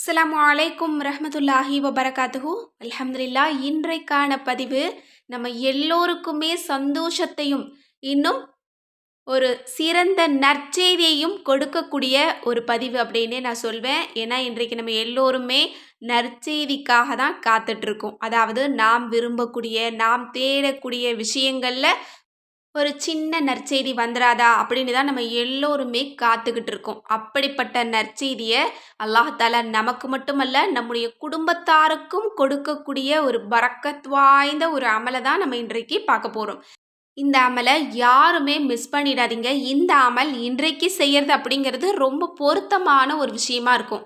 அஸ்லாம் அலைக்கும் ரஹ்மத்துல்லாஹி வபரகாத்துஹூ. அலமதுல்லா இன்றைக்கான பதிவு நம்ம எல்லோருக்குமே சந்தோஷத்தையும் இன்னும் ஒரு சிறந்த நற்செய்தியையும் கொடுக்கக்கூடிய ஒரு பதிவு அப்படின்னே நான் சொல்வேன். ஏன்னா இன்றைக்கு நம்ம எல்லோருமே நற்செய்திக்காக தான் காத்துட்ருக்கோம். அதாவது நாம் விரும்பக்கூடிய நாம் தேடக்கூடிய விஷயங்களில் ஒரு சின்ன நற்செய்தி வந்துடாதா அப்படின்னு தான் நம்ம எல்லோருமே காத்துக்கிட்டு இருக்கோம். அப்படிப்பட்ட நற்செய்தியை அல்லாஹால நமக்கு மட்டுமல்ல நம்முடைய குடும்பத்தாருக்கும் கொடுக்கக்கூடிய ஒரு பறக்கத் வாய்ந்த ஒரு அமலை தான் நம்ம இன்றைக்கு பார்க்க போகிறோம் இந்த அமலை யாருமே மிஸ் பண்ணிடாதீங்க. இந்த அமல் இன்றைக்கு செய்யறது அப்படிங்கிறது ரொம்ப பொருத்தமான ஒரு விஷயமா இருக்கும்.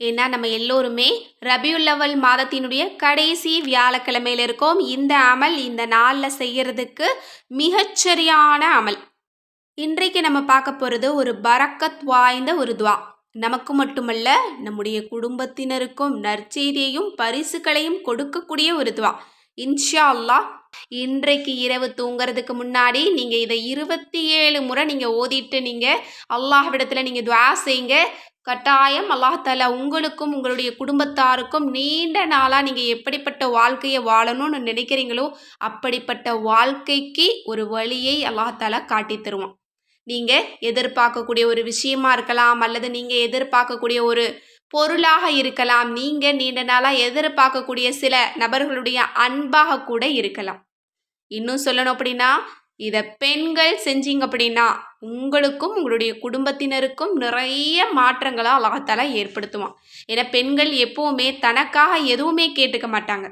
ஏன்னா நம்ம எல்லோருமே ரபியுல்லவல் மாதத்தினுடைய கடைசி வியாழக்கிழமையில் இருக்கோம். இந்த அமல் இந்த நாளில் செய்யறதுக்கு மிகச்சரியான அமல். இன்றைக்கு நம்ம பார்க்க போகிறது ஒரு பரக்கத் வாய்ந்த ஒரு துவா. நமக்கு மட்டுமல்ல நம்முடைய குடும்பத்தினருக்கும் நற்செய்தியையும் பரிசுகளையும் கொடுக்கக்கூடிய ஒரு துவா. இன்ஷா அல்லாஹ் இன்றைக்கு இரவு தூங்குறதுக்கு முன்னாடி நீங்கள் இதை இருபத்தி ஏழு முறை நீங்கள் ஓதிட்டு நீங்கள் அல்லாஹ்விடத்தில் நீங்கள் துவா செய்யுங்க கட்டாயம் அல்லாஹால உங்களுக்கும் உங்களுடைய குடும்பத்தாருக்கும் நீண்ட நாளாக நீங்கள் எப்படிப்பட்ட வாழ்க்கையை வாழணும்னு நினைக்கிறீங்களோ அப்படிப்பட்ட வாழ்க்கைக்கு ஒரு வழியை அல்லாஹால காட்டி தருவான். நீங்கள் எதிர்பார்க்கக்கூடிய ஒரு விஷயமா இருக்கலாம் அல்லது நீங்கள் எதிர்பார்க்கக்கூடிய ஒரு பொருளாக இருக்கலாம் நீங்கள் நீண்ட நாளாக எதிர்பார்க்கக்கூடிய சில நபர்களுடைய அன்பாக கூட இருக்கலாம். இன்னும் சொல்லணும் அப்படின்னா இதை பெண்கள் செஞ்சீங்க அப்படின்னா உங்களுக்கும் உங்களுடைய குடும்பத்தினருக்கும் நிறைய மாற்றங்களை அழகத்தால் ஏற்படுத்துவான். ஏன்னா பெண்கள் எப்போவுமே தனக்காக எதுவுமே கேட்டுக்க மாட்டாங்க.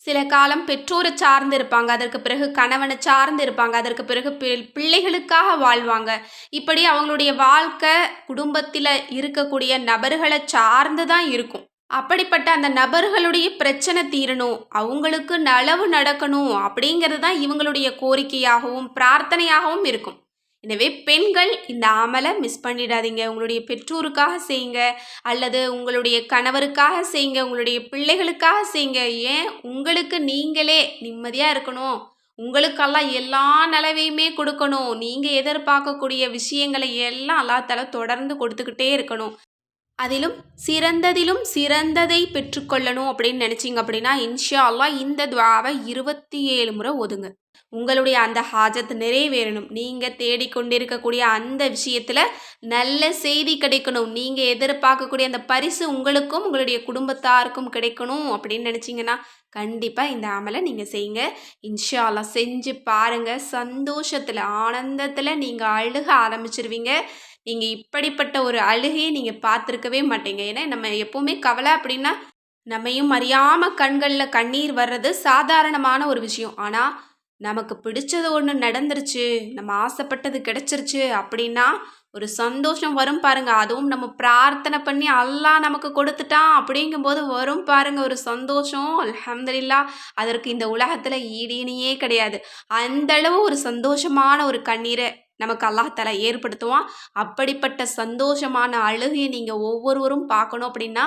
சில காலம் பெற்றோரை சார்ந்து இருப்பாங்க அதற்கு பிறகு கணவனை சார்ந்து இருப்பாங்க அதற்கு பிறகு பிள்ளைகளுக்காக வாழ்வாங்க. இப்படி அவங்களுடைய வாழ்க்கை குடும்பத்தில் இருக்கக்கூடிய நபர்களை சார்ந்து தான் இருக்கும். அப்படிப்பட்ட அந்த நபர்களுடைய பிரச்சனை தீரணும் அவங்களுக்கு நலவு நடக்கணும் அப்படிங்கிறது தான் இவங்களுடைய கோரிக்கையாகவும் பிரார்த்தனையாகவும் இருக்கும். எனவே பெண்கள் இந்த அமலை மிஸ் பண்ணிடாதீங்க. உங்களுடைய பெற்றோருக்காக செய்யுங்க. அல்லது உங்களுடைய கணவருக்காக செய்யுங்க. உங்களுடைய பிள்ளைகளுக்காக செய்யுங்க. ஏன்? உங்களுக்கு நீங்களே நிம்மதியாக இருக்கணும். உங்களுக்கெல்லாம் எல்லா நிலவையுமே கொடுக்கணும். நீங்கள் எதிர்பார்க்கக்கூடிய விஷயங்களை எல்லாம் அல்லாத்தால தொடர்ந்து கொடுத்துக்கிட்டே இருக்கணும். அதிலும் சிறந்ததிலும் சிறந்ததை பெற்றுக்கொள்ளணும் அப்படின்னு நினச்சிங்க அப்படின்னா இன்ஷா அல்லா இந்த துவாவை இருபத்தி ஏழு முறை ஒதுங்க உங்களுடைய அந்த ஹாஜத் நிறைவேறணும். நீங்கள் தேடிக்கொண்டிருக்கக்கூடிய அந்த விஷயத்தில் நல்ல செய்தி கிடைக்கணும். நீங்கள் எதிர்பார்க்கக்கூடிய அந்த பரிசு உங்களுக்கும் உங்களுடைய குடும்பத்தாருக்கும் கிடைக்கணும் அப்படின்னு நினச்சிங்கன்னா கண்டிப்பாக இந்த அமலை நீங்கள் செய்யுங்க. இன்ஷா செஞ்சு பாருங்கள் சந்தோஷத்தில் ஆனந்தத்தில் நீங்கள் அழுக ஆரம்பிச்சிருவீங்க. நீங்கள் இப்படிப்பட்ட ஒரு அழுகையை நீங்கள் பார்த்துருக்கவே மாட்டீங்க. ஏன்னா நம்ம எப்போவுமே கவலை அப்படின்னா நம்மையும் அறியாமல் கண்களில் கண்ணீர் வர்றது சாதாரணமான ஒரு விஷயம். ஆனால் நமக்கு பிடிச்சது ஒன்று நடந்துருச்சு நம்ம ஆசைப்பட்டது கிடைச்சிருச்சு அப்படின்னா ஒரு சந்தோஷம் வரும் பாருங்க. அதுவும் நம்ம பிரார்த்தனை பண்ணி அல்லாஹ் நமக்கு கொடுத்துட்டான் அப்படிங்கும்போது வரும் பாருங்க ஒரு சந்தோஷம். அலமதுல்லா அதற்கு இந்த உலகத்தில் ஈடினியே கிடையாது. அந்தளவு ஒரு சந்தோஷமான ஒரு கண்ணீரை நமக்கு அல்லாஹால ஏற்படுத்துவான். அப்படிப்பட்ட சந்தோஷமான அழுகையை நீங்கள் ஒவ்வொருவரும் பார்க்கணும் அப்படின்னா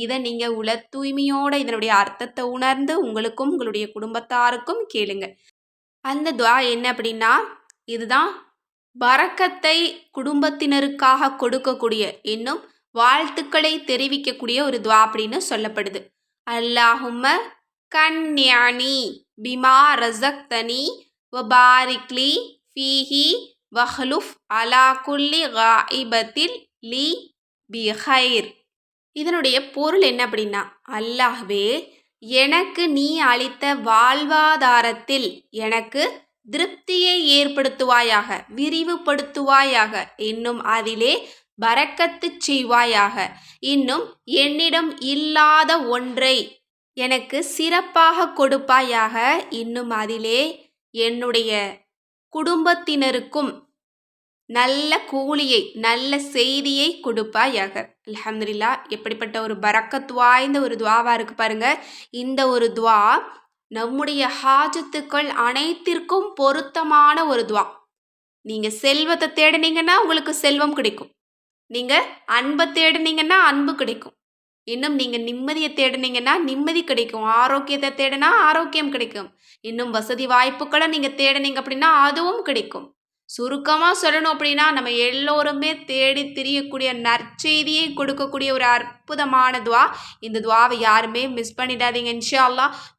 இதை நீங்கள் உல தூய்மையோட இதனுடைய அர்த்தத்தை உணர்ந்து உங்களுக்கும் உங்களுடைய குடும்பத்தாருக்கும் கேளுங்க. அந்த துவா என்ன அப்படின்னா இதுதான் பறக்கத்தை குடும்பத்தினருக்காக கொடுக்கக்கூடிய இன்னும் வாழ்த்துக்களை தெரிவிக்கக்கூடிய ஒரு துவா அப்படின்னு சொல்லப்படுது. அல்லாஹும்ம கன்யானி பிமா ரசக்தனி வபாரிக்லி ஃபீஹி வஹ்லுஃப் அலா குல்லி காயிபத்தில் லி பிஹைர். இதனுடைய பொருள் என்ன அப்படின்னா அல்லாஹ்வே எனக்கு நீ அளித்த வாழ்வாதாரத்தில் எனக்கு திருப்தியை ஏற்படுத்துவாயாக விரிவுபடுத்துவாயாக இன்னும் அதிலே பறக்கத்து செய்வாயாக. இன்னும் என்னிடம் இல்லாத ஒன்றை எனக்கு சிறப்பாக கொடுப்பாயாக. இன்னும் அதிலே என்னுடைய குடும்பத்தினருக்கும் நல்ல கூலியை நல்ல செய்தியை கொடுப்பாயாக. அலமதுல்லா எப்படிப்பட்ட ஒரு பறக்கத் வாய்ந்த ஒரு துவாவாக இருக்கு பாருங்க. இந்த ஒரு துவா நம்முடைய ஹாஜத்துக்கள் அனைத்திற்கும் பொருத்தமான ஒரு துவா. நீங்கள் செல்வத்தை தேடினீங்கன்னா உங்களுக்கு செல்வம் கிடைக்கும். நீங்கள் அன்பை தேடினீங்கன்னா அன்பு கிடைக்கும். இன்னும் நீங்கள் நிம்மதியை தேடினீங்கன்னா நிம்மதி கிடைக்கும். ஆரோக்கியத்தை தேடினா ஆரோக்கியம் கிடைக்கும். இன்னும் வசதி வாய்ப்புகளை நீங்கள் தேடினீங்க அப்படின்னா அதுவும் கிடைக்கும். சுருக்கமாக சொல்லணும் அப்படின்னா நம்ம எல்லோருமே தேடி திரியக்கூடிய நற்செய்தியை கொடுக்கக்கூடிய ஒரு அற்புதமான துவா. இந்த துவாவை யாருமே மிஸ் பண்ணிடாதீங்க இன்ஷா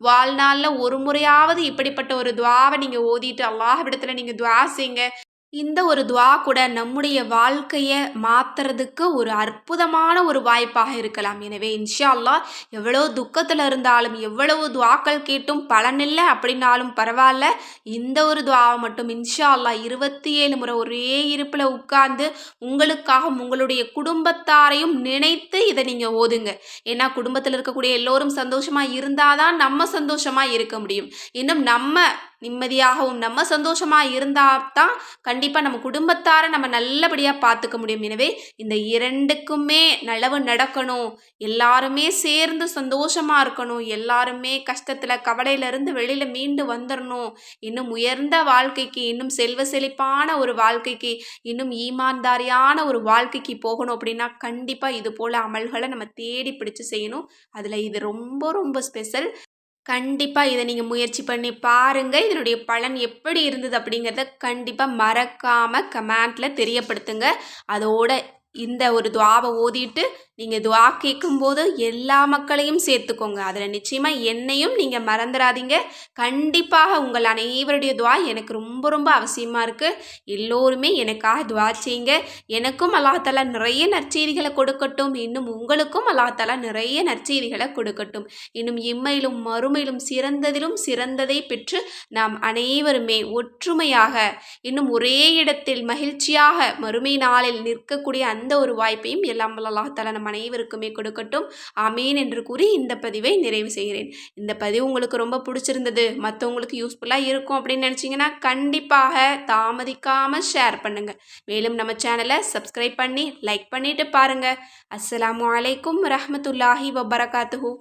வாழ்நாளில் ஒரு முறையாவது இப்படிப்பட்ட ஒரு துவாவை நீங்கள் ஓதிட்டு அல்லாஹ் இடத்துல நீங்கள் துவா செய்யுங்க இந்த ஒரு துவா கூட நம்முடைய வாழ்க்கையை மாற்றுறதுக்கு ஒரு அற்புதமான ஒரு வாய்ப்பாக இருக்கலாம். எனவே இன்ஷா அல்லாஹ் எவ்வளோ துக்கத்தில் இருந்தாலும் எவ்வளவு துவாக்கள் கேட்டும் பலனில்லை அப்படின்னாலும் பரவாயில்ல. இந்த ஒரு துவாவை மட்டும் இன்ஷா அல்லாஹ் இருபத்தி ஏழு முறை ஒரே இருப்பில் உட்கார்ந்து உங்களுக்காக உங்களுடைய குடும்பத்தாரையும் நினைத்து இதை நீங்கள் ஓதுங்க. ஏன்னா குடும்பத்தில் இருக்கக்கூடிய எல்லோரும் சந்தோஷமாக இருந்தால் தான் நம்ம சந்தோஷமாக இருக்க முடியும். இன்னும் நம்ம நிம்மதியாகவும் நம்ம சந்தோஷமாக இருந்தால் தான் கண்டிப்பாக நம்ம குடும்பத்தாரை நம்ம நல்லபடியாக பார்த்துக்க முடியும். எனவே இந்த இரண்டுக்குமே நலவு நடக்கணும். எல்லாருமே சேர்ந்து சந்தோஷமாக இருக்கணும். எல்லாருமே கஷ்டத்தில் கவலையிலேருந்து வெளியில் மீண்டு வந்துடணும் இன்னும் உயர்ந்த வாழ்க்கைக்கு இன்னும் செல்வ செழிப்பான ஒரு வாழ்க்கைக்கு இன்னும் ஈமான்தாரியான ஒரு வாழ்க்கைக்கு போகணும் அப்படின்னா கண்டிப்பாக இது போல் அமல்களை நம்ம தேடி பிடிச்சு செய்யணும். அதில் இது ரொம்ப ரொம்ப ஸ்பெஷல் கண்டிப்பாக இதை நீங்கள் முயற்சி பண்ணி பாருங்கள் இதனுடைய பலன் எப்படி இருந்தது அப்படிங்கிறத கண்டிப்பாக மறக்காமல் கமெண்ட்டில் தெரியப்படுத்துங்க. அதோட இந்த ஒரு துவாவை ஓதிட்டு நீங்கள் துவா கேட்கும்போது எல்லா மக்களையும் சேர்த்துக்கோங்க. அதில் நிச்சயமாக என்னையும் நீங்கள் மறந்துடாதீங்க கண்டிப்பாக உங்கள் அனைவருடைய துவா எனக்கு ரொம்ப ரொம்ப அவசியமாக இருக்குது எல்லோருமே எனக்காக துவா செய்யுங்க. எனக்கும் அல்லாஹாலா நிறைய நற்செய்திகளை கொடுக்கட்டும். இன்னும் உங்களுக்கும் அல்லாஹாலா நிறைய நற்செய்திகளை கொடுக்கட்டும். இன்னும் இம்மையிலும் மறுமையிலும் சிறந்ததிலும் சிறந்ததை பெற்று நாம் அனைவருமே ஒற்றுமையாக இன்னும் ஒரே இடத்தில் மகிழ்ச்சியாக மறுமை நாளில் நிற்கக்கூடிய அந்த ஒரு வாய்ப்பையும் எல்லாம் அல்லாஹாலா நம்ம அனைவருக்குமே கொடுக்கட்டும். அமீன் என்று கூறி இந்த பதிவை நிறைவு செய்கிறேன். இந்த பதிவு உங்களுக்கு ரொம்ப பிடிச்சிருந்தது மற்றவங்களுக்கு யூஸ்ஃபுல்லாக இருக்கும் அப்படின்னு நினச்சிங்கன்னா கண்டிப்பாக தாமதிக்காமல் ஷேர் பண்ணுங்கள் மேலும் நம்ம சேனலை சப்ஸ்கிரைப் பண்ணி லைக் பண்ணிவிட்டு பாருங்கள் அஸ்லாம் வலைக்கும் ரஹமத்துல்லாஹி வபரகாத்துஹூ.